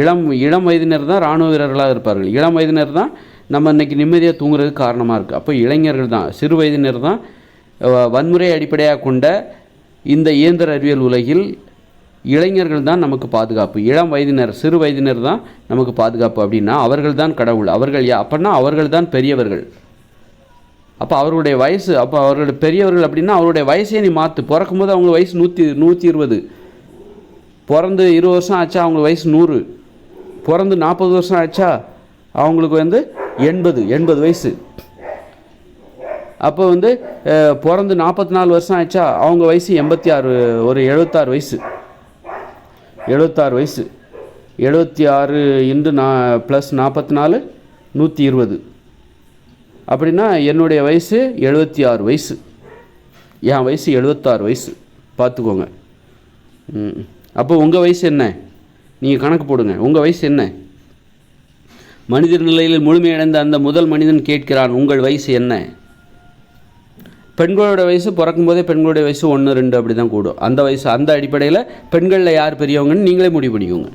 இளம் இளம் வயதினர் தான் இராணுவ வீரர்களாக இருப்பார்கள். இளம் வயதினர் தான் நம்ம இன்றைக்கி நிம்மதியாக தூங்குறதுக்கு காரணமாக இருக்குது அப்போ இளைஞர்கள் தான் சிறு வயதினர் தான் வன்முறை அடிப்படையாக கொண்ட இந்த இயந்திர அறிவியல் உலகில் இளைஞர்கள் தான் நமக்கு பாதுகாப்பு. இளம் வயதினர் சிறு வயதினர் தான் நமக்கு பாதுகாப்பு அப்படின்னா அவர்கள் தான் கடவுள். அவர்கள் யா அப்படின்னா அவர்கள் தான் பெரியவர்கள். அப்போ அவர்களுடைய வயசு அப்போ அவர்களுடைய பெரியவர்கள் அப்படின்னா அவருடைய வயசே நீ மாற்று பிறக்கும்போது அவங்க வயசு நூற்றி நூற்றி இருபது. பிறந்து இருபது வருஷம் ஆச்சா? அவங்க வயசு நூறு. பிறந்து நாற்பது வருஷம் ஆச்சா? அவங்களுக்கு வந்து எண்பது எண்பது வயசு. அப்போ வந்து பிறந்து நாற்பத்தி நாலு வருஷம் ஆச்சா? அவங்க வயசு எண்பத்தி ஆறு ஒரு எழுபத்தாறு வயசு. எழுபத்தாறு வயசு. எழுபத்தி ஆறு இன்று நா ப்ளஸ் நாற்பத்தி நாலு நூற்றி இருபது அப்படின்னா என்னுடைய வயசு எழுபத்தி ஆறு வயசு. என் வயசு எழுபத்தாறு வயசு. பார்த்துக்கோங்க. ம். அப்போ உங்கள் வயசு என்ன? நீங்கள் கணக்கு போடுங்க. உங்கள் வயசு என்ன? மனிதர் நிலையில் முழுமையடைந்த அந்த முதல் மனிதன் கேட்கிறான் உங்கள் வயசு என்ன? பெண்களோட வயசு பிறக்கும்போதே பெண்களுடைய வயசு ஒன்று ரெண்டு அப்படி தான் கூடும். அந்த வயசு அந்த அடிப்படையில் பெண்களில் யார் பெரியவங்கன்னு நீங்களே முடிவு பண்ணிக்கோங்க.